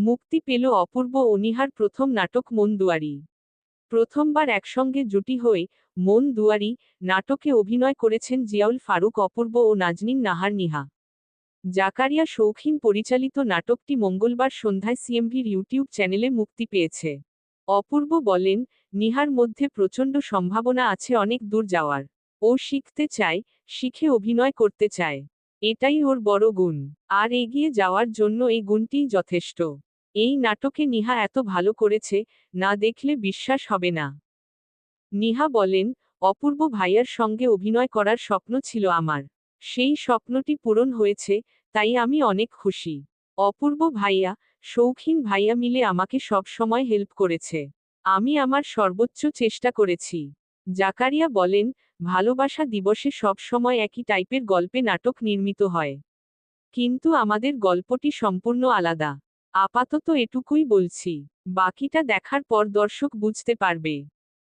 মুক্তি পেল অপূর্ব অনিহার প্রথম নাটক মন দুয়ারি। প্রথমবার একসঙ্গে জুটি হয়ে মন দুয়ারি নাটকে অভিনয় করেছেন জিয়াউল ফারুক, অপূর্ব ও নাজনীন নাহার নিহা। জাকারিয়া শৌখিন পরিচালিত নাটকটি মঙ্গলবার সন্ধ্যায় সিএমভির ইউটিউব চ্যানেলে মুক্তি পেয়েছে। অপূর্ব বলেন, নিহার মধ্যে প্রচণ্ড সম্ভাবনা আছে অনেক দূর যাওয়ার। ও শিখতে চায়, শিখে অভিনয় করতে চায়। এটাই ওর বড় গুণ। আর এগিয়ে যাওয়ার জন্য এই গুণটিই যথেষ্ট। এই নাটকে নিহা এত ভালো করেছে, না দেখলে বিশ্বাস হবে না। নিহা বলেন, অপূর্ব ভাইয়ার সঙ্গে অভিনয় করার স্বপ্ন ছিল আমার। সেই স্বপ্নটি পূরণ হয়েছে, তাই আমি অনেক খুশি। অপূর্ব ভাইয়া, শৌখিন ভাইয়া মিলে আমাকে সব সময় হেল্প করেছে। আমি আমার সর্বোচ্চ চেষ্টা করেছি। জাকারিয়া বলেন, ভালোবাসা দিবসে সব সময় একই টাইপের গল্পে নাটক নির্মিত হয়। কিন্তু আমাদের গল্পটি সম্পূর্ণ আলাদা। আপাতত এটুকুই বলছি বাকিটা দেখার পর দর্শক বুঝতে পারবে।